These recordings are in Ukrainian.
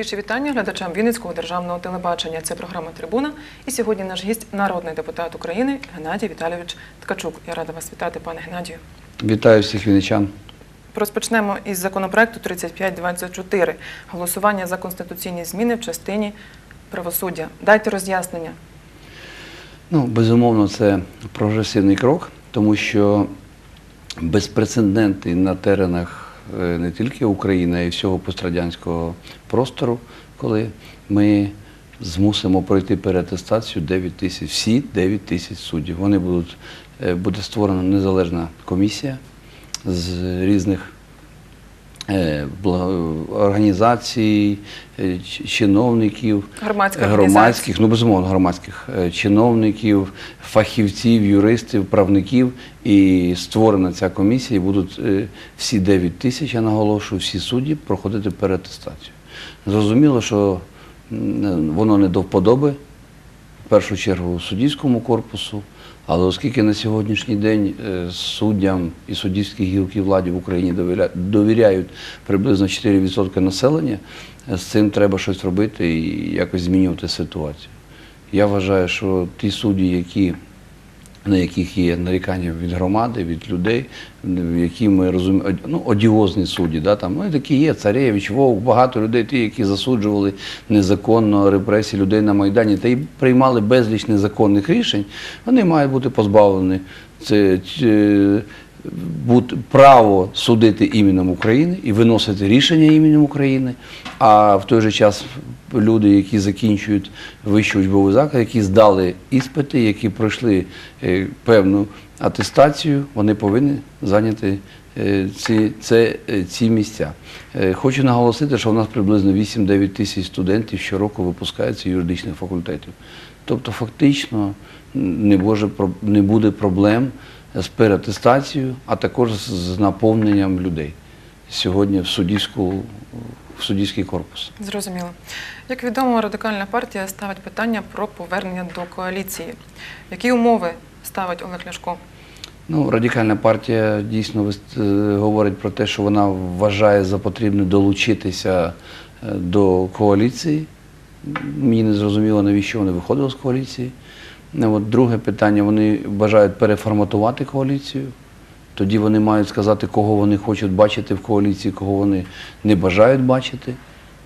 Найщиріші вітання глядачам Вінницького державного телебачення. Це програма Трибуна. І сьогодні наш гість народний депутат України Геннадій Віталійович Ткачук. Я рада вас вітати, пане Геннадію. Вітаю всіх вінничан. Розпочнемо із законопроекту 3524 голосування за конституційні зміни в частині правосуддя. Дайте роз'яснення. Ну, безумовно, це прогресивний крок, тому що безпрецедентний на теренах не тільки України, а й всього пострадянського простору, коли ми змусимо пройти переатестацію 9 тисяч, всі 9 тисяч суддів. Вони будуть, е, буде створена незалежна комісія з різних е, організацій, е, чиновників, Громадських громадських, ну безумовно, громадських е, чиновників, фахівців, юристів, правників. І створена ця комісія, і будуть е, всі 9 тисяч, я наголошую, всі судді проходити переатестацію. Зрозуміло, що воно не до вподоби, в першу чергу суддівському корпусу. Але оскільки на сьогоднішній день е, суддям і суддівській гілки владі в Україні довіряють приблизно 4% населення, е, з цим треба щось робити і якось змінювати ситуацію. Я вважаю, що ті судді, які, на яких є нарікання від громади, від людей, які ми розуміємо, ну, одіозні судді, да, там, ну, і такі є, Царевич, Вовк, багато людей, ті, які засуджували незаконно репресії людей на Майдані та й приймали безліч незаконних рішень, вони мають бути позбавлені це, е, право судити іменем України і виносити рішення іменем України. А в той же час люди, які закінчують вищу учбову заклад, які здали іспити, які пройшли е, певну атестацію, вони повинні зайняти е, ці, це, е, ці місця. Хочу наголосити, що у нас приблизно 8-9 тисяч студентів щороку випускаються юридичних факультетів. Тобто, фактично не буде проблем з переатестацією, а також з наповненням людей сьогодні в, суддівську, в суддівський корпус. Зрозуміло. Як відомо, радикальна партія ставить питання про повернення до коаліції. Які умови ставить Олег Ляшко? Ну, радикальна партія дійсно е, говорить про те, що вона вважає за потрібне долучитися е, до коаліції. Мені не зрозуміло, навіщо вони виходили з коаліції. Е, От друге питання, вони бажають переформатувати коаліцію. Тоді вони мають сказати, кого вони хочуть бачити в коаліції, кого вони не бажають бачити.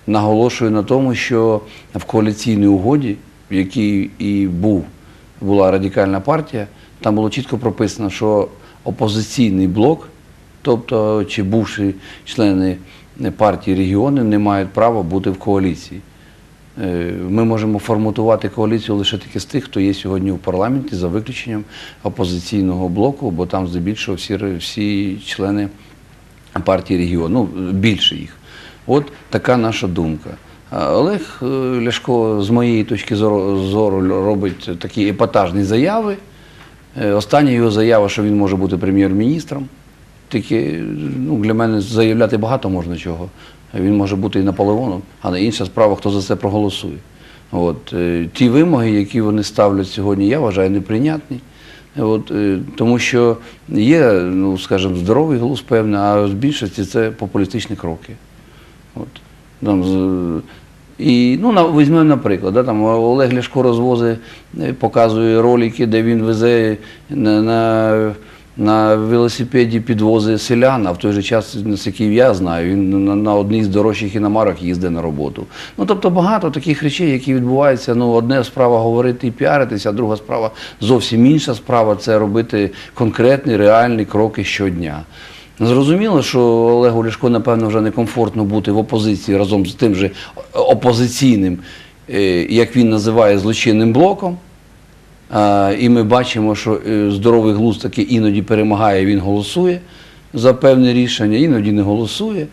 Наголошую на тому, що в коаліційній угоді, в якій і був, була радикальна партія, там було чітко прописано, що опозиційний блок, тобто чи бувші члени партії регіони, не мають права бути в коаліції. Е, Ми можемо форматувати коаліцію лише тільки з тих, хто є сьогодні в парламенті, за виключенням опозиційного блоку, бо там здебільшого всі, всі члени партії регіону, ну, більше їх. От така наша думка. Олег е, Ляшко, з моєї точки зору, зору робить такі епатажні заяви. Е, Остання його заява, що він може бути прем'єр-міністром. Тільки ну, для мене заявляти багато можна чого. Він може бути і Наполеоном, але інша справа, хто за це проголосує. От, е, ті вимоги, які вони ставлять сьогодні, я вважаю неприйнятні. От, е, тому що є, ну, скажімо, здоровий глузд певний, а в більшості це популістичні кроки. От, там, і, ну, візьмемо, наприклад, да, там Олег Ляшко розвозить, е, показує ролики, де він везе на, на, на велосипеді підвозить селян, а в той же час, наскільки я знаю, він на, на одній з дорожчих іномарок їздить на роботу. Ну, тобто багато таких речей, які відбуваються. Ну, одне справа говорити і піаритися, а друга справа зовсім інша справа це робити конкретні, реальні кроки щодня. Зрозуміло, що Олегу Ляшко, напевно, вже некомфортно бути в опозиції разом з тим же опозиційним, е, як він називає, злочинним блоком. І ми бачимо, що е, здоровий глузд таки іноді перемагає, він голосує за певне рішення, іноді не голосує.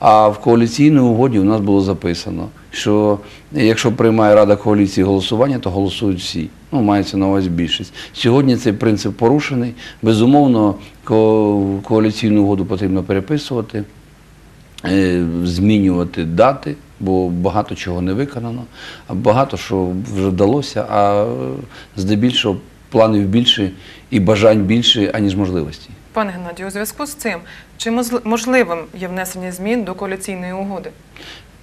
А в коаліційній угоді у нас було записано, що якщо приймає Рада коаліції голосування, то голосують всі. Ну, мається на увазі більшість. Сьогодні цей принцип порушений. Безумовно, ко- коаліційну угоду потрібно переписувати, е, змінювати дати, бо багато чого не виконано, багато що вже вдалося, а е, здебільшого планів більше і бажань більше, аніж можливостей. Пане Геннадію, у зв'язку з цим, чи можливим є внесення змін до коаліційної угоди?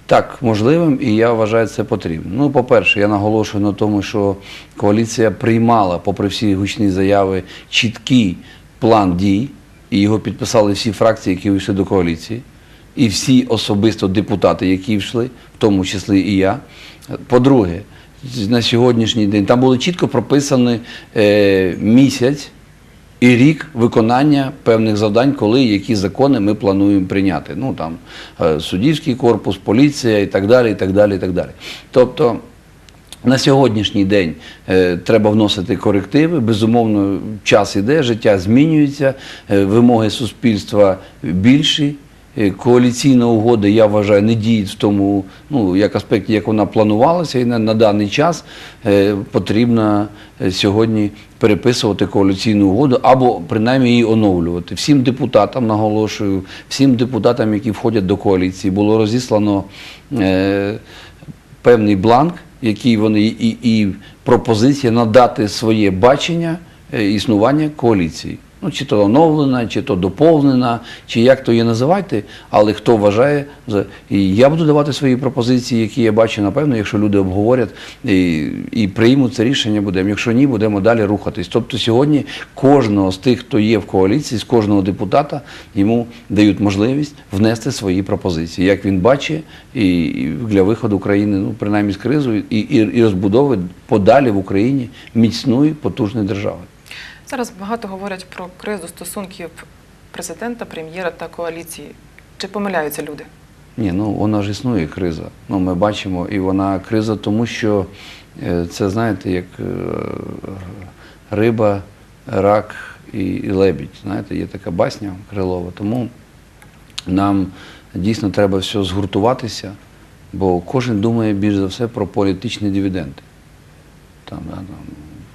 Так, можливим, і я вважаю це потрібним. Ну, по-перше, я наголошую на тому, що коаліція приймала, попри всі гучні заяви, чіткий план дій, і його підписали всі фракції, які вийшли до коаліції, і всі особисто депутати, які йшли, в тому числі і я. По-друге, на сьогоднішній день там було чітко прописаний е, місяць і рік виконання певних завдань, коли які закони ми плануємо прийняти. Ну там е, суддівський корпус, поліція і так далі. і так далі, і так далі. Тобто на сьогоднішній день е, треба вносити корективи. Безумовно, час іде, життя змінюється, е, вимоги суспільства більші. Е, Коаліційна угода, я вважаю, не діє в тому, ну, як аспекті, як вона планувалася, і на, на даний час е, потрібно е, сьогодні переписувати коаліційну угоду або принаймні її оновлювати. Всім депутатам, наголошую, всім депутатам, які входять до коаліції, було розіслано е, певний бланк, який вони і, і пропозиція надати своє бачення існування коаліції. Ну, чи то оновлена, чи то доповнена, чи як то її називайте, але хто вважає, і я буду давати свої пропозиції, які я бачу, напевно, якщо люди обговорять і, і приймуть це рішення, будемо. Якщо ні, будемо далі рухатись. Тобто сьогодні кожного з тих, хто є в коаліції, з кожного депутата, йому дають можливість внести свої пропозиції, як він бачить, і, для виходу України, ну принаймні з кризою, і, і, і розбудови подалі в Україні міцної потужної держави. Зараз багато говорять про кризу стосунків президента, прем'єра та коаліції. Чи помиляються люди? Ні, ну вона ж існує криза. Ну, ми бачимо, і вона криза, тому що е, це, знаєте, як е, риба, рак і, і лебідь. Знаєте, є така басня крилова. Тому нам дійсно треба все згуртуватися, бо кожен думає більш за все про політичні дивіденди. Там, да, там,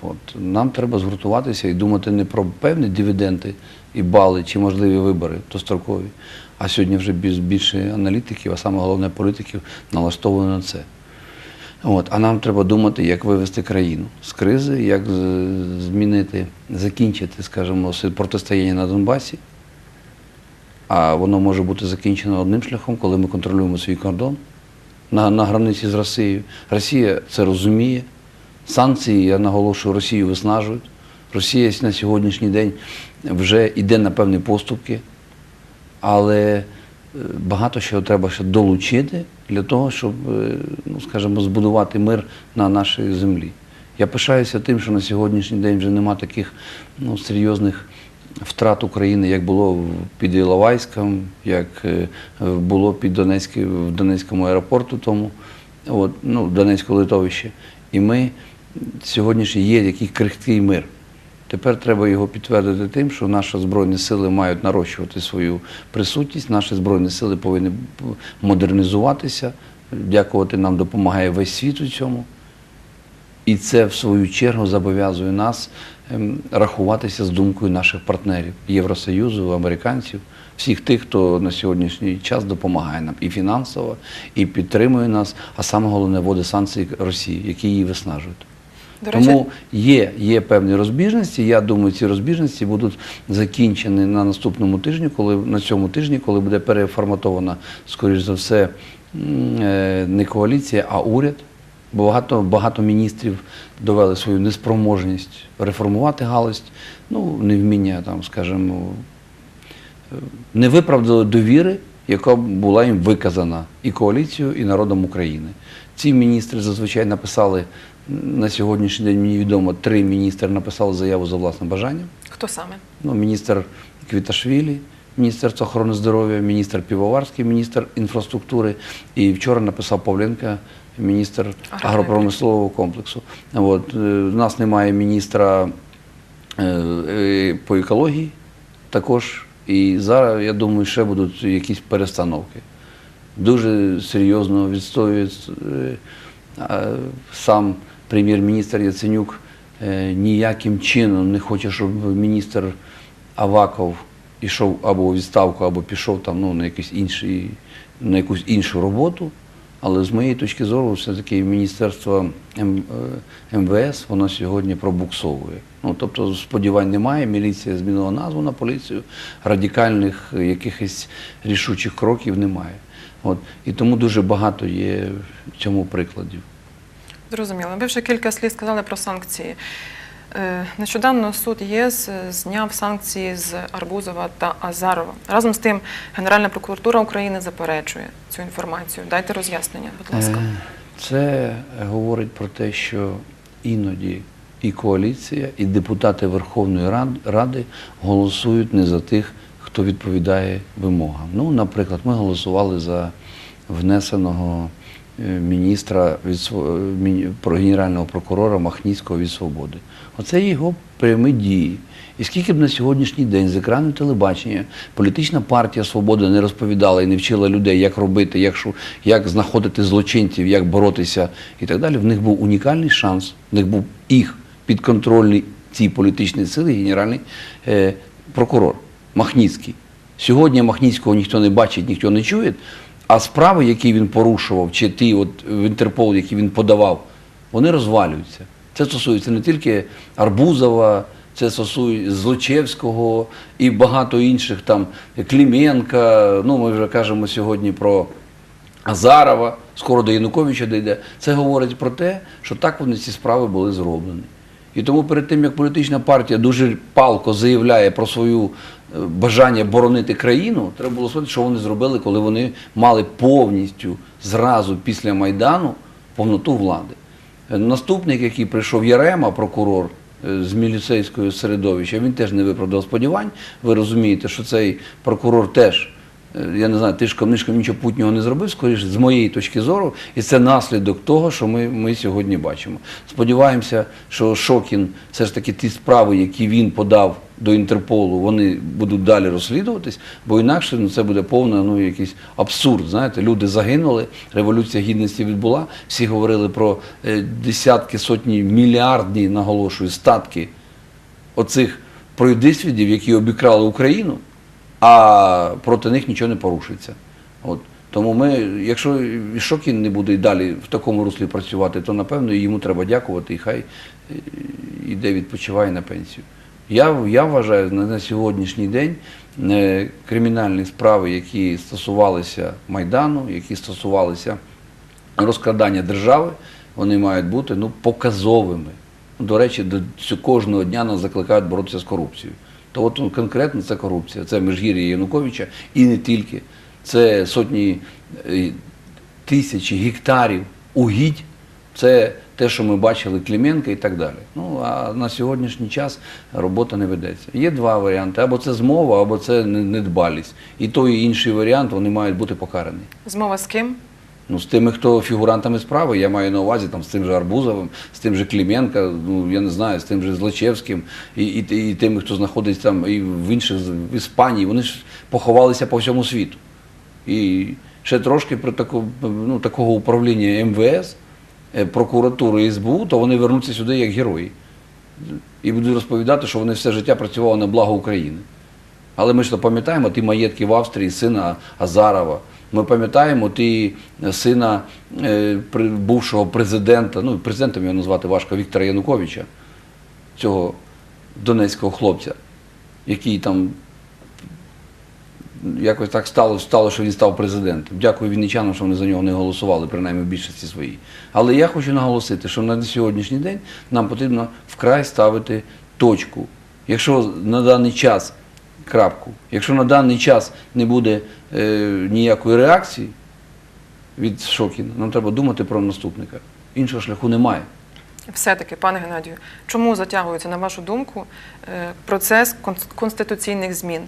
от. Нам треба згуртуватися і думати не про певні дивіденди і бали чи можливі вибори дострокові, а сьогодні вже більше аналітиків, а саме головне політиків налаштовано на це. От, а нам треба думати, як вивести країну з кризи, як змінити, закінчити, скажімо, протистояння на Донбасі. А воно може бути закінчено одним шляхом, коли ми контролюємо свій кордон на, на границі з Росією. Росія це розуміє. Санкції, я наголошую, Росію виснажують. Росія на сьогоднішній день вже йде на певні поступки, але е, багато що треба ще долучити для того, щоб, е, ну, скажімо, збудувати мир на нашій землі. Я пишаюся тим, що на сьогоднішній день вже нема таких ну, серйозних втрат України, як було під Іловайськом, як е, було під Донецьким, в Донецькому аеропорту тому, от, ну, в Донецькому литовищі. І ми сьогодні ж є який крихкий мир. Тепер треба його підтвердити тим, що наші Збройні сили мають нарощувати свою присутність, наші Збройні сили повинні модернізуватися. Дякувати нам допомагає весь світ у цьому. І це, в свою чергу, зобов'язує нас ем, рахуватися з думкою наших партнерів Євросоюзу, американців, всіх тих, хто на сьогоднішній час допомагає нам і фінансово, і підтримує нас, а саме головне вводить санкції Росії, які її виснажують. До речі, Тому є, є певні розбіжності. Я думаю, ці розбіжності будуть закінчені на наступному тижні, коли на цьому тижні, коли буде переформатована, скоріш за все, е, не коаліція, а уряд. Бо багато, багато міністрів довели свою неспроможність реформувати галузь, ну, невміння, там, скажімо, не виправдали довіри, яка була їм виказана і коаліцією, і народом України. Ці міністри зазвичай написали на сьогоднішній день, мені відомо, три міністри написали заяву за власним бажанням. хто саме? Ну, міністр Квіташвілі, Міністерство охорони здоров'я, міністр Півоварський, міністр інфраструктури. І вчора написав Павленко, міністр агропромислового комплексу. От, е, у нас немає міністра е, е, по екології також. І зараз, я думаю, ще будуть якісь перестановки. Дуже серйозно відстоює е, сам прем'єр-міністр Яценюк е, ніяким чином не хоче, щоб міністр Аваков ішов або у відставку, або пішов там ну, на, якийсь інший, на якусь іншу роботу. Але з моєї точки зору, все-таки Міністерство е, МВС воно сьогодні пробуксовує. Ну, тобто сподівань немає, міліція змінила назву на поліцію, радикальних е, якихось рішучих кроків немає. От. І тому дуже багато є в цьому прикладів. Зрозуміло. Ви вже кілька слів сказали про санкції. Е, Нещодавно суд ЄС е, зняв санкції з Арбузова та Азарова. Разом з тим, Генеральна прокуратура України заперечує цю інформацію. Дайте роз'яснення, будь ласка. Е, Це говорить про те, що іноді і коаліція, і депутати Верховної Рад- Ради голосують не за тих, хто відповідає вимогам. Ну, наприклад, ми голосували за внесеного міністра від е, про генерального прокурора Махніцького від свободи. Оце його прямі дії. І скільки б на сьогоднішній день з екрану телебачення політична партія Свобода не розповідала і не вчила людей, як робити, як, як знаходити злочинців, як боротися і так далі, в них був унікальний шанс, в них був їх підконтрольний цій політичній сили генеральний е, прокурор Махніцький. Сьогодні Махніцького ніхто не бачить, ніхто не чує, а справи, які він порушував, чи ті от в Інтерпол, які він подавав, вони розвалюються. Це стосується не тільки Арбузова, це стосується Злочевського і багато інших там Кліменка. Ну, ми вже кажемо сьогодні про Азарова, скоро до Януковича дійде. Це говорить про те, що так вони ці справи були зроблені. І тому перед тим, як політична партія дуже палко заявляє про свою бажання боронити країну, треба було сказати, що вони зробили, коли вони мали повністю зразу після Майдану повноту влади. Наступник, який прийшов Ярема, прокурор е, з міліцейського середовища, він теж не виправдав сподівань. Ви розумієте, що цей прокурор теж, я не знаю, тишком нишком нічого путнього не зробив, скоріше, з моєї точки зору, і це наслідок того, що ми, ми сьогодні бачимо. Сподіваємося, що Шокін, все ж таки ті справи, які він подав до Інтерполу, вони будуть далі розслідуватись, бо інакше ну, це буде повний ну, якийсь абсурд. Знаєте, люди загинули, революція гідності відбула. Всі говорили про е, десятки, сотні, мільярдні, наголошую, статки оцих пройдисвідів, які обікрали Україну, а проти них нічого не порушиться. От. Тому ми, якщо Шокін не буде і далі в такому руслі працювати, то напевно йому треба дякувати і хай е, іде відпочиває на пенсію. Я, я вважаю на, на сьогоднішній день е, кримінальні справи, які стосувалися Майдану, які стосувалися розкрадання держави, вони мають бути ну, показовими. До речі, до кожного дня нас закликають боротися з корупцією. То от конкретно це корупція, це Межгір'я Януковича і не тільки. Це сотні е, тисячі гектарів угідь, це те, що ми бачили Клименка і так далі. Ну а на сьогоднішній час робота не ведеться. Є два варіанти: або це змова, або це недбалість. І той і інший варіант вони мають бути покарані. Змова з ким? Ну, з тими, хто фігурантами справи, я маю на увазі там, з тим же Арбузовим, з тим же Клименко, ну я не знаю, з тим же Злочевським, і, і, і тими, хто знаходиться там і в інших в Іспанії, вони ж поховалися по всьому світу. І ще трошки при таку, ну, такого управління МВС, е, прокуратури СБУ, то вони вернуться сюди як герої. І будуть розповідати, що вони все життя працювали на благо України. Але ми ж пам'ятаємо ті маєтки в Австрії, сина Азарова. Ми пам'ятаємо ті сина е, бувшого президента, ну президентом його назвати важко, Віктора Януковича, цього донецького хлопця, який там якось так стало, стало, що він став президентом. Дякую вінничанам, що вони за нього не голосували, принаймні в більшості своїй. Але я хочу наголосити, що на сьогоднішній день нам потрібно вкрай ставити точку. Якщо на даний час крапку, якщо на даний час не буде е, ніякої реакції від Шокіна, нам треба думати про наступника. Іншого шляху немає. Все-таки, пане Геннадію, чому затягується, на вашу думку, е, процес конституційних змін?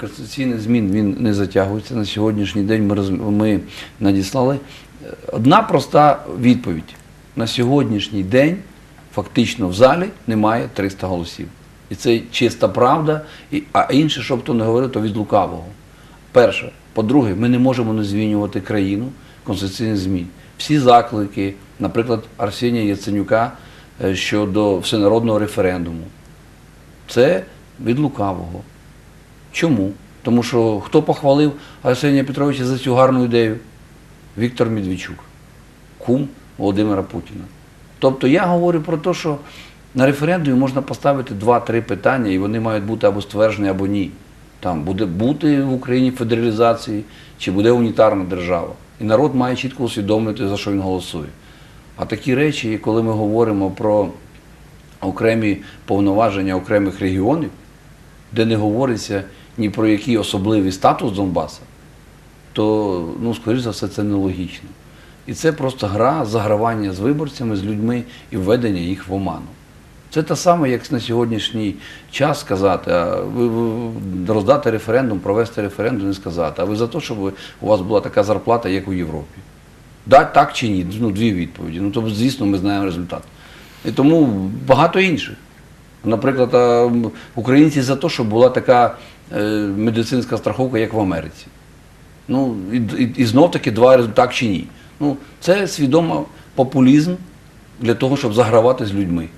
Конституційний змін він не затягується. На сьогоднішній день ми, роз- ми надіслали е, одна проста відповідь. На сьогоднішній день фактично в залі немає 300 голосів. І це чиста правда, а інше, що б хто не говорив, то від лукавого. Перше. По-друге, ми не можемо не звінювати країну конституційних змін. Всі заклики, наприклад, Арсенія Яценюка е, щодо всенародного референдуму, це від лукавого. Чому? Тому що хто похвалив Арсенія Петровича за цю гарну ідею? Віктор Медведчук, кум Володимира Путіна. Тобто я говорю про те, що на референдумі можна поставити два-три питання, і вони мають бути або стверджені, або ні. Там буде бути в Україні федералізації, чи буде унітарна держава. І народ має чітко усвідомлювати, за що він голосує. А такі речі, коли ми говоримо про окремі повноваження окремих регіонів, де не говориться ні про який особливий статус Донбаса, то, ну, скоріш за все, це нелогічно. І це просто гра, загравання з виборцями, з людьми і введення їх в оману. Це те саме, як на сьогоднішній час сказати, роздати референдум, провести референдум і сказати, а ви за те, щоб у вас була така зарплата, як у Європі. Так чи ні? Ну, дві відповіді. Ну, тобто, звісно, ми знаємо результат. І тому багато інших. Наприклад, українці за те, щоб була така е, медицинська страховка, як в Америці. Ну, і, і, і знов таки два результати так чи ні. Ну, це свідомо популізм для того, щоб загравати з людьми.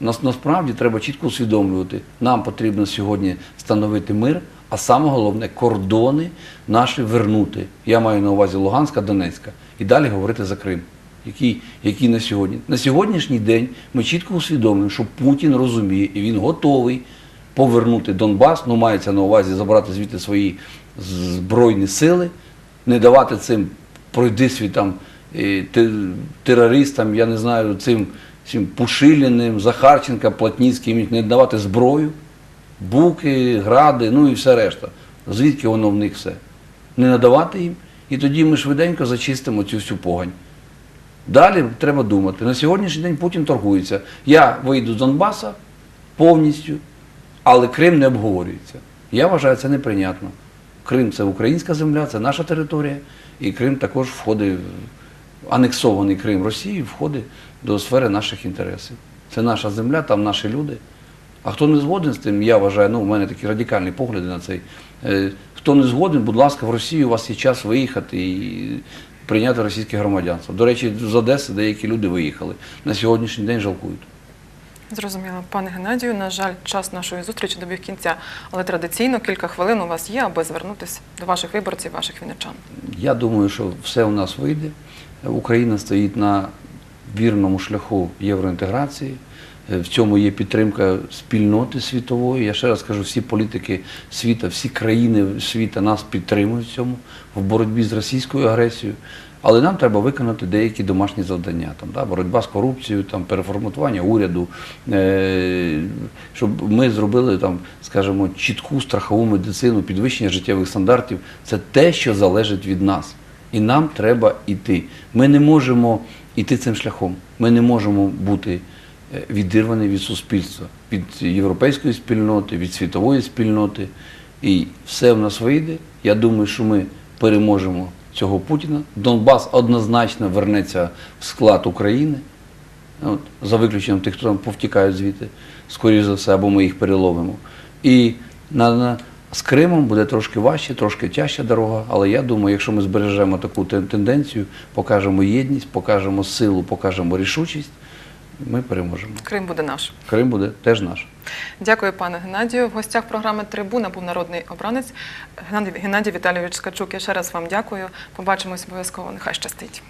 Нас насправді треба чітко усвідомлювати, нам потрібно сьогодні встановити мир, а саме головне кордони наші вернути. Я маю на увазі Луганська, Донецька. І далі говорити за Крим, який, який на сьогодні. На сьогоднішній день ми чітко усвідомлюємо, що Путін розуміє і він готовий повернути Донбас, ну мається на увазі забрати звідти свої збройні сили, не давати цим пройди свій там е, те- терористам, я не знаю, цим, цим Пушиліним, Захарченка, Платніцьким, не давати зброю, буки, гради, ну і все решта. Звідки воно в них все? Не надавати їм, і тоді ми швиденько зачистимо цю всю погань. Далі треба думати. На сьогоднішній день Путін торгується. Я вийду з Донбаса повністю, але Крим не обговорюється. Я вважаю, це неприйнятно. Крим це українська земля, це наша територія, і Крим також входить, анексований Крим Росії входить до сфери наших інтересів. Це наша земля, там наші люди. А хто не згоден з тим, я вважаю, ну, у мене такі радикальні погляди на цей. Е, Хто не згоден, будь ласка, в Росію у вас є час виїхати і прийняти російське громадянство. До речі, з Одеси деякі люди виїхали. На сьогоднішній день жалкують. Зрозуміло, пане Геннадію. На жаль, час нашої зустрічі добіг кінця, але традиційно кілька хвилин у вас є, аби звернутися до ваших виборців, ваших вінничан. Я думаю, що все у нас вийде. Україна стоїть на вірному шляху євроінтеграції. Е, В цьому є підтримка спільноти світової. Я ще раз кажу, всі політики світа, всі країни світа нас підтримують в цьому в боротьбі з російською агресією. Але нам треба виконати деякі домашні завдання. Там, да, боротьба з корупцією, там, переформатування уряду, е, щоб ми зробили там, скажімо, чітку страхову медицину, підвищення життєвих стандартів. Це те, що залежить від нас. І нам треба йти. Ми не можемо йти цим шляхом. Ми не можемо бути е, відірвані від суспільства, від європейської спільноти, від світової спільноти. І все в нас вийде. Я думаю, що ми переможемо цього Путіна. Донбас однозначно вернеться в склад України. От, за виключенням тих, хто там повтікають звідти, скоріш за все, або ми їх переловимо. І на, на, з Кримом буде трошки важче, трошки тяжча дорога, але я думаю, якщо ми збережемо таку тенденцію, покажемо єдність, покажемо силу, покажемо рішучість, ми переможемо. Крим буде наш. Крим буде теж наш. Дякую, пане Геннадію. В гостях програми Трибуна був народний обранець Геннадій, Віталійович Скачук. Я ще раз вам дякую. Побачимось обов'язково. Нехай щастить.